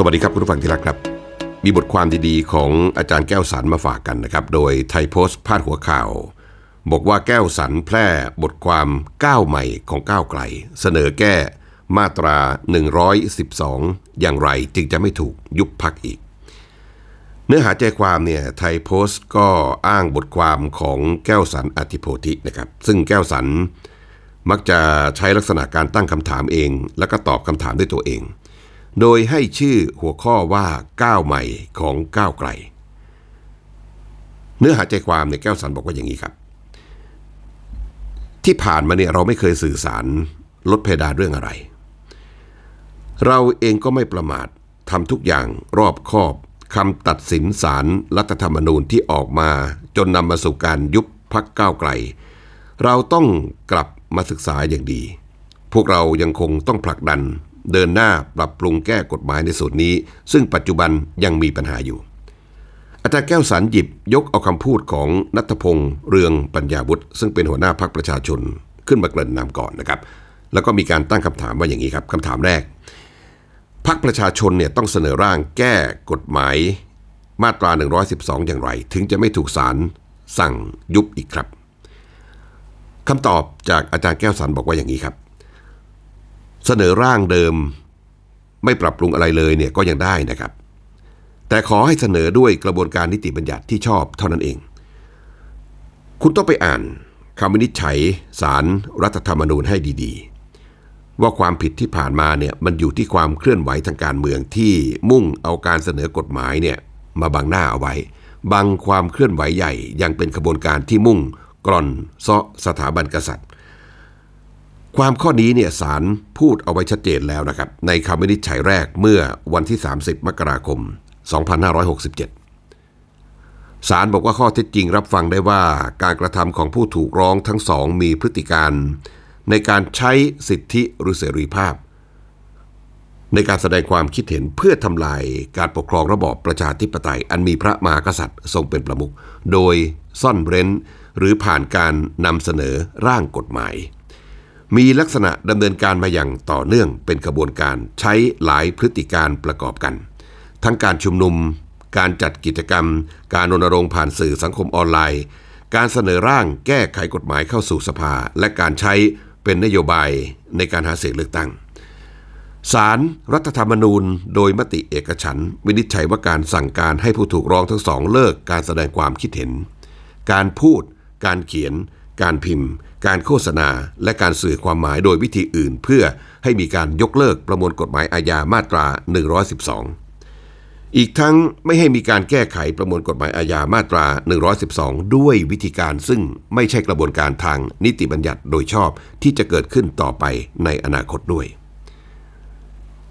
สวัสดีครับคุณผู้ฟังที่รักครับ มีบทความดีๆ ของอาจารย์แก้วสันมาฝากกันนะครับ โดยไทยโพสต์พาดหัวข่าว บอกว่าแก้วสันแพร่บทความก้าวใหม่ของก้าวไกล เสนอแก้มาตรา 112 อย่างไรจึงจะไม่ถูกยุบพักอีก เนื้อหาใจความเนี่ยไทยโพสต์ก็อ้างบทความของแก้วสันอธิโพธินะครับซึ่งแก้วสันมักจะใช้ลักษณะการตั้งคำถามเอง แล้วก็ตอบคำถามด้วยตัวเอง โดยให้ชื่อหัวข้อว่าก้าวใหม่ของก้าวไกล เนื้อหาใจความเนี่ยแก้วสันบอกว่าอย่างนี้ครับ ที่ผ่านมาเนี่ยเราไม่เคยสื่อสารลดเพดานเรื่องอะไร เราเองก็ไม่ประมาททำทุกอย่างรอบคอบคำตัดสินศาลรัฐธรรมนูญที่ออกมาจนนำมาสู่การยุบพักก้าวไกล เราต้องกลับมาศึกษาอย่างดี พวกเรายังคงต้องผลักดัน เดินหน้าปรับปรุงแก้กฎหมายในส่วนนี้ ซึ่งปัจจุบันยังมีปัญหาอยู่ อาจารย์แก้วสันหยิบยกเอาคำพูดของนัทพงษ์เรืองปัญญาวุฒิซึ่งเป็นหัวหน้าพักประชาชนขึ้นมาเกริ่นนำก่อนนะครับแล้วก็มีการตั้งคำถามว่าอย่างนี้ครับคำถามแรกพักประชาชนเนี่ยต้องเสนอร่างแก้กฎหมายมาตรา 112 อย่างไร ถึงจะไม่ถูกศาลสั่งยุบอีกครับคำตอบจากอาจารย์แก้วสันบอกว่าอย่างนี้ครับ เสนอร่างเดิม ไม่ปรับปรุงอะไรเลยเนี่ยก็ยังได้นะครับ แต่ขอให้เสนอด้วยกระบวนการนิติบัญญัติที่ชอบเท่านั้นเอง คุณต้องไปอ่านคำวินิจฉัยสารรัฐธรรมนูญให้ดีๆ ว่าความผิดที่ผ่านมาเนี่ยมันอยู่ที่ความเคลื่อนไหวทางการเมืองที่มุ่งเอาการเสนอกฎหมายเนี่ยมาบังหน้าเอาไว้บังความเคลื่อนไหวใหญ่ยังเป็นขบวนการที่มุ่งกร่อนเซาะสถาบันกษัตริย์ ความข้อนี้เนี่ยศาลพูดเอาไว้ชัดเจนแล้วนะครับ ในคำวินิจฉัยแรกเมื่อวันที่ 30 มกราคม 2567ศาลบอกว่าข้อเท็จจริงรับฟังได้ว่าการกระทำของผู้ถูกร้องทั้งสองมีพฤติการ ในการใช้สิทธิหรือเสรีภาพ ในการแสดงความคิดเห็นเพื่อทำลายการปกครองระบอบประชาธิปไตย อันมีพระมหากษัตริย์ทรงเป็นประมุขโดยซ่อนเร้น หรือผ่านการนำเสนอร่างกฎหมาย มีลักษณะดำเนินการมาอย่างต่อเนื่องเป็นกระบวนการใช้หลายพฤติการประกอบกัน ทั้งการชุมนุม การจัดกิจกรรม การรณรงค์ผ่านสื่อสังคมออนไลน์ การเสนอร่างแก้ไขกฎหมายเข้าสู่สภา และการใช้เป็นนโยบายในการหาเสียงเลือกตั้งศารรัฐธรรมนูญโดยมติเอกฉันวินิจฉัยว่าการสั่งการให้ผู้ถูกร้องทั้งสองเลิกการแสดงความคิดเห็น การพูด การเขียน การพิมพ์ การโฆษณา และการสื่อความหมายโดยวิธีอื่น เพื่อให้มีการยกเลิกประมวลกฎหมายอาญามาตรา 112 อีกทั้งไม่ให้มีการแก้ไขประมวลกฎหมายอาญามาตรา 112 ด้วยวิธีการซึ่งไม่ใช่กระบวนการทางนิติบัญญัติโดยชอบที่จะเกิดขึ้นต่อไปในอนาคตด้วย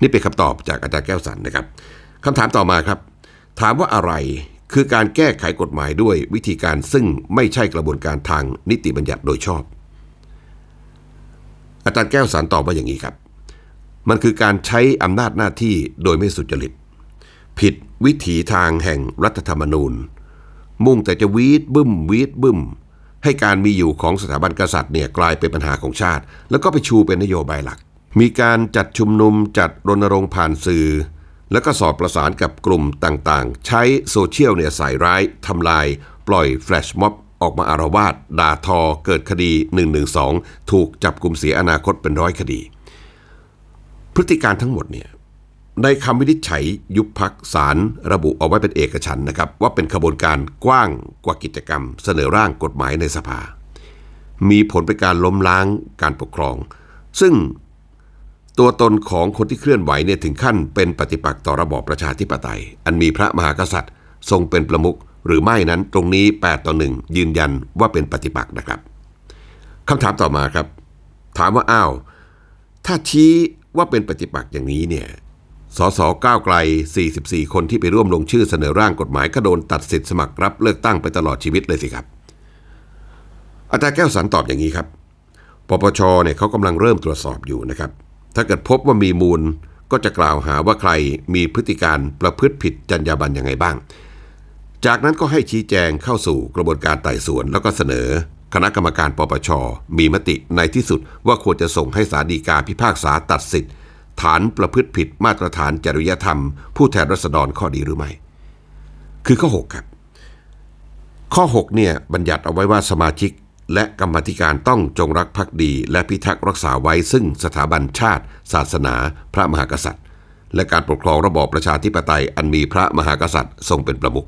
นี่เป็นคำตอบจากอาจารย์แก้วสันนะครับคำถามต่อมาครับ ถามว่าอะไร คือการแก้ไขกฎหมายด้วยวิธีการซึ่งไม่ใช่กระบวนการทางนิติบัญญัติโดยชอบ อาจารย์แก้วสันตอบว่าอย่างนี้ครับ มันคือการใช้อำนาจหน้าที่โดยไม่สุจริต ผิดวิถีทางแห่งรัฐธรรมนูญ มุ่งแต่จะวีดบึ้มวีดบึ้ม ให้การมีอยู่ของสถาบันกษัตริย์เนี่ยกลายเป็นปัญหาของชาติ แล้วก็ไปชูเป็นนโยบายหลัก มีการจัดชุมนุมจัดรณรงค์ผ่านสื่อ แล้วก็สอบประสานกับกลุ่มต่างๆ ใช้โซเชียลเนี่ยใส่ร้ายทำลาย ปล่อยแฟลชม็อบออกมาอารวาสด่าทอ เกิดคดี 112 ถูกจับกลุ่มเสียอนาคตเป็นร้อยคดี พฤติการทั้งหมดเนี่ยในคำวินิจฉัยยุบพักสารระบุเอาไว้เป็นเอกฉันนะครับ ว่าเป็นขบวนการกว้างกว่ากิจกรรม เสนอร่างกฎหมายในสภา มีผลเป็นการล้มล้างการปกครอง ซึ่ง ตัวตนของคนที่เคลื่อนไหวเนี่ยถึงขั้นเป็นปฏิปักษ์ต่อระบอบประชาธิปไตย อันมีพระมหากษัตริย์ ทรงเป็นประมุขหรือไม่นั้นตรงนี้ 8 ต่อ1ยืนยันว่าเป็นปฏิปักษ์นะครับคำถามต่อมาครับ ถามว่าอ้าวถ้าชี้ว่าเป็นปฏิปักษ์อย่างนี้เนี่ยสสก้าวไกล 44 คนที่ไปร่วมลงชื่อเสนอร่างกฎหมายก็โดนตัดสิทธิ์สมัครรับเลือกตั้งไปตลอดชีวิตเลยสิครับ อาจารย์แก้วสันตอบอย่างนี้ครับปปชเนี่ยเขากำลังเริ่มตรวจสอบอยู่นะครับ ถ้าเกิดพบว่ามีมูลก็จะกล่าวหาว่าใครมีพฤติการประพฤติผิดจรรยาบรรณยังไงบ้าง จากนั้นก็ให้ชี้แจงเข้าสู่กระบวนการไต่สวน แล้วก็เสนอ คณะกรรมการปปช มีมติในที่สุดว่าควรจะส่งให้ศาลฎีกาพิพากษาตัดสิทธิ์ ฐานประพฤติผิดมาตรฐานจริยธรรม ผู้แทนรัษฎรข้อดีหรือไม่ คือข้อ 6 ครับ ข้อ 6 เนี่ยบัญญัติเอาไว้ว่าสมาชิก และกรรมธิการต้องจงรักภักดี และพิทักษ์รักษาไว้ซึ่งสถาบันชาติ ศาสนา พระมหากษัตริย์ และการปกครองระบอบประชาธิปไตยอันมีพระมหากษัตริย์ทรงเป็นประมุข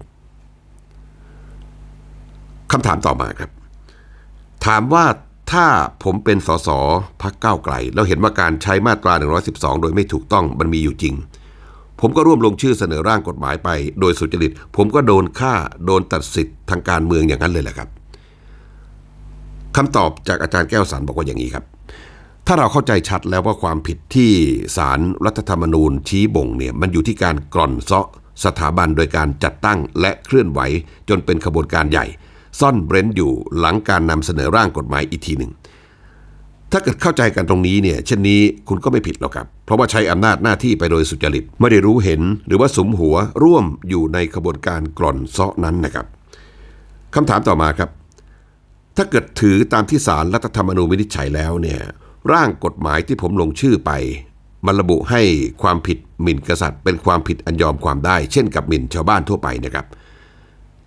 คำถามต่อมาครับ ถามว่าถ้าผมเป็นสสพักก้าวไกล แล้วเห็นว่าการใช้มาตรา 112 โดยไม่ถูกต้องมันมีอยู่จริง ผมก็ร่วมลงชื่อเสนอร่างกฎหมายไป โดยสุจริต ผมก็โดนฆ่าโดนตัดสิทธิ์ทางการเมืองอย่างนั้นเลยแหละครับ คำตอบจากอาจารย์แก้วสันบอกว่าอย่างนี้ครับ ถ้าเราเข้าใจชัดแล้วว่าความผิดที่ศารรัฐธรรมนูญชี้บ่งเนี่ยมันอยู่ที่การกร่อนเซาะสถาบันโดยการจัดตั้งและเคลื่อนไหวจนเป็นขบวนการใหญ่ ซ่อนเร้นอยู่หลังการนำเสนอร่างกฎหมายอีกทีหนึ่งถ้าเกิดเข้าใจกันตรงนี้เนี่ยเช่นนี้คุณก็ไม่ผิดหรอกครับ เพราะว่าใช้อำนาจหน้าที่ไปโดยสุจริต ไม่ได้รู้เห็นหรือว่าสมหัวร่วมอยู่ในขบวนการกร่อนเซาะนั้นนะครับคำถามต่อมาครับ ถ้าเกิดถือตามที่ศาลรัฐธรรมนูญวินิจฉัยแล้วเนี่ยร่างกฎหมายที่ผมลงชื่อไป มันระบุให้ความผิดหมิ่นกษัตริย์ เป็นความผิดอันยอมความได้ เช่นกับหมิ่นชาวบ้านทั่วไปนะครับ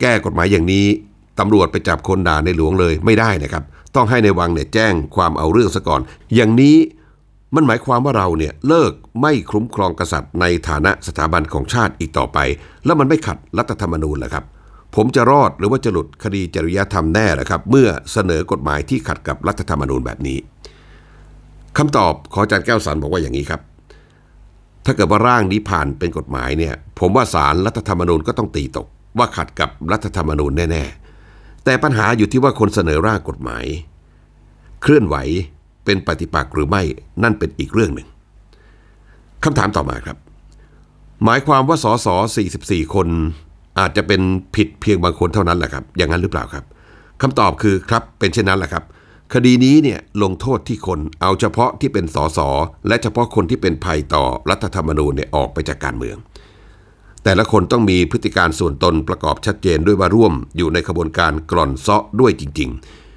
แก้กฎหมายอย่างนี้ตำรวจไปจับคนด่าในหลวงเลยไม่ได้นะครับ ต้องให้ในวังเนี่ยแจ้งความเอาเรื่องซะก่อน อย่างนี้มันหมายความว่าเราเนี่ยเลิกไม่คุ้มครองกษัตริย์ในฐานะสถาบันของชาติอีกต่อไป แล้วมันไม่ขัดรัฐธรรมนูญเหรอครับ ผมจะรอดหรือว่าจะหลุดคดีจริยธรรมแน่หรอครับ เมื่อเสนอกฎหมายที่ขัดกับรัฐธรรมนูญแบบนี้คำตอบขออาจารย์แก้วสันบอกว่าอย่างนี้ครับ ถ้าเกิดว่าร่างนี้ผ่านเป็นกฎหมายเนี่ยผมว่าศาลรัฐธรรมนูญก็ต้องตีตก ว่าขัดกับรัฐธรรมนูญแน่ๆ แต่ปัญหาอยู่ที่ว่าคนเสนอร่างกฎหมาย เคลื่อนไหวเป็นปฏิปักษ์หรือไม่นั่นเป็นอีกเรื่องหนึ่งคำถามต่อมาครับ หมายความว่าสส44 คน อาจจะเป็นผิดเพียงบางคนเท่านั้นแหละครับ อย่างนั้นหรือเปล่าครับคำตอบคือครับเป็นเช่นนั้นแหละครับ คดีนี้เนี่ยลงโทษที่คนเอาเฉพาะที่เป็นสสและเฉพาะคนที่เป็นภัยต่อรัฐธรรมนูญเนี่ยออกไปจากการเมือง แต่ละคนต้องมีพฤติการส่วนตนประกอบชัดเจนด้วยว่าร่วมอยู่ในขบวนการกร่อนเซาะด้วยจริง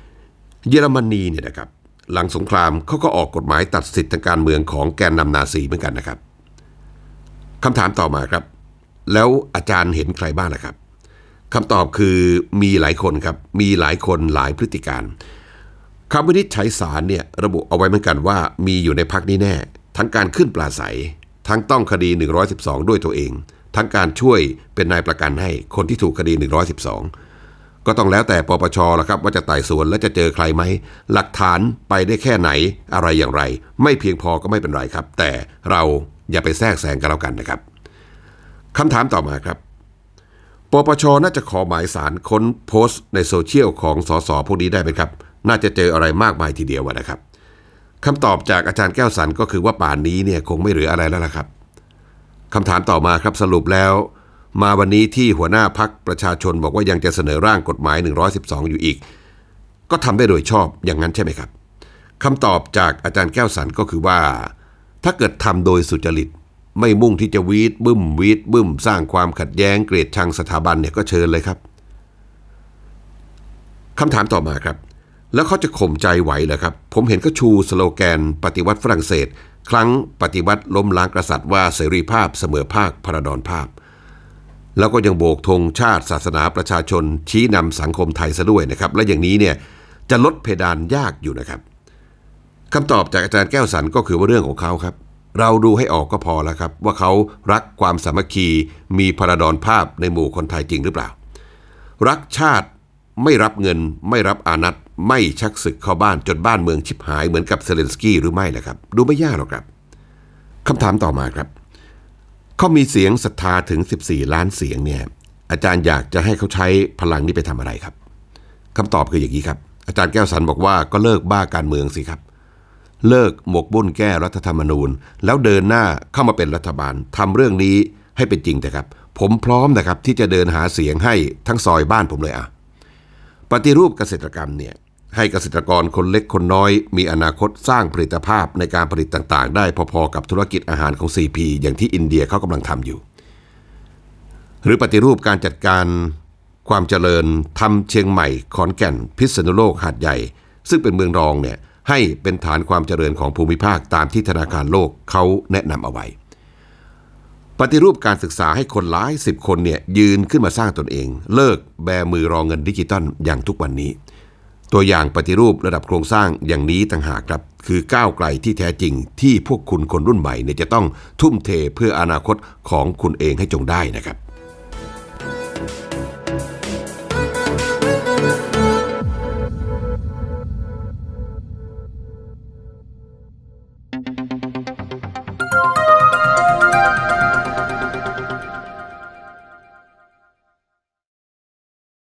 ๆ เยอรมนีเนี่ยนะครับหลังสงครามเขาก็ออกกฎหมายตัดสิทธิทางการเมืองของแกนนำนาซีเหมือนกันนะครับคำถามต่อมาครับ แล้วอาจารย์เห็นใครบ้างนะครับคำตอบคือมีหลายคนครับมีหลายคนหลายพฤติการคำวินิจฉัยศาลเนี่ยระบุเอาไว้เหมือนกันว่ามีอยู่ในพักนี้แน่ ทั้งการขึ้นปลาใสทั้งต้องคดี 112 ด้วยตัวเอง ทั้งการช่วยเป็นนายประกันให้คนที่ถูกคดี 112 ก็ต้องแล้วแต่ปปชละครับว่าจะไต่สวนและจะเจอใครไหม หลักฐานไปได้แค่ไหนอะไรอย่างไร ไม่เพียงพอก็ไม่เป็นไรครับ แต่เราอย่าไปแทรกแซงกันแล้วกันนะครับ คำถามต่อมาครับ ปปชน่าจะขอหมายสารค้นโพสต์ในโซเชียลของสสพวกนี้ได้ไหมครับ น่าจะเจออะไรมากมายทีเดียวนะครับคำตอบจากอาจารย์แก้วสันก็คือว่าป่านนี้เนี่ยคงไม่เหลืออะไรแล้วล่ะครับคำถามต่อมาครับสรุปแล้ว มาวันนี้ที่หัวหน้าพักประชาชนบอกว่ายังจะเสนอร่างกฎหมาย 112 อยู่อีก ก็ทำได้โดยชอบอย่างนั้นใช่ไหมครับคำตอบจากอาจารย์แก้วสันก็คือว่า ถ้าเกิดทำโดยสุจริต ไม่มุ่งที่จะวีดบึ้มวีดบึ้มสร้างความขัดแย้งเกลียดชังสถาบันเนี่ยก็เชิญเลยครับคำถามต่อมาครับ แล้วเขาจะข่มใจไหวเหรอครับ ผมเห็นเขาชูสโลแกน ปฏิวัติฝรั่งเศส ครั้งปฏิวัติล้มล้างกษัตริย์ว่าเสรีภาพเสมอภาคพระดอนภาพ แล้วก็ยังโบกธงชาติศาสนาประชาชน ชี้นำสังคมไทยซะด้วยนะครับ และอย่างนี้เนี่ยจะลดเพดานยากอยู่นะครับคำตอบจากอาจารย์แก้วสันก็คือว่าเรื่องของเขาครับ เราดูให้ออกก็พอแล้วครับ ว่าเขารักความสามัคคีมีพระดอนภาพในหมู่คนไทยจริงหรือเปล่า รักชาติไม่รับเงินไม่รับอานัตไม่ชักศึกเข้าบ้านจนบ้านเมืองชิบหายเหมือนกับเซเลนสกี้หรือไม่ล่ะครับ ดูไม่ยากหรอกครับคำถามต่อมาครับ เขามีเสียงศรัทธาถึง 14 ล้านเสียงเนี่ยอาจารย์อยากจะให้เขาใช้พลังนี้ไปทำอะไรครับคำตอบคืออย่างนี้ครับ อาจารย์แก้วสันบอกว่าก็เลิกบ้าการเมืองสิครับ เลิกหมกบุ่นแก้รัฐธรรมนูญ แล้วเดินหน้าเข้ามาเป็นรัฐบาลทำเรื่องนี้ให้เป็นจริงแต่ครับ ผมพร้อมนะครับที่จะเดินหาเสียงให้ทั้งซอยบ้านผมเลยอะปฏิรูปเกษตรกรรมเนี่ยให้เกษตรกรคนเล็กคนน้อย มีอนาคตสร้างผลิตภาพในการผลิตต่างๆ ได้พอๆกับธุรกิจอาหารของ CP อย่างที่อินเดียเขากำลังทำอยู่ หรือปฏิรูปการจัดการความเจริญทำเชียงใหม่ ขอนแก่น พิษณุโลกหาดใหญ่ ซึ่งเป็นเมืองรองเนี่ย ให้เป็นฐานความเจริญของภูมิภาคตามที่ธนาคารโลกเขาแนะนำเอาไว้ ปฏิรูปการศึกษาให้คนหลายสิบคนเนี่ยยืนขึ้นมาสร้างตนเอง เลิกแบมือรองเงินดิจิตอลอย่างทุกวันนี้ ตัวอย่างปฏิรูประดับโครงสร้างอย่างนี้ต่างหากครับ คือก้าวไกลที่แท้จริงที่พวกคุณคนรุ่นใหม่เนี่ยจะต้องทุ่มเทเพื่ออนาคตของคุณเองให้จงได้นะครับ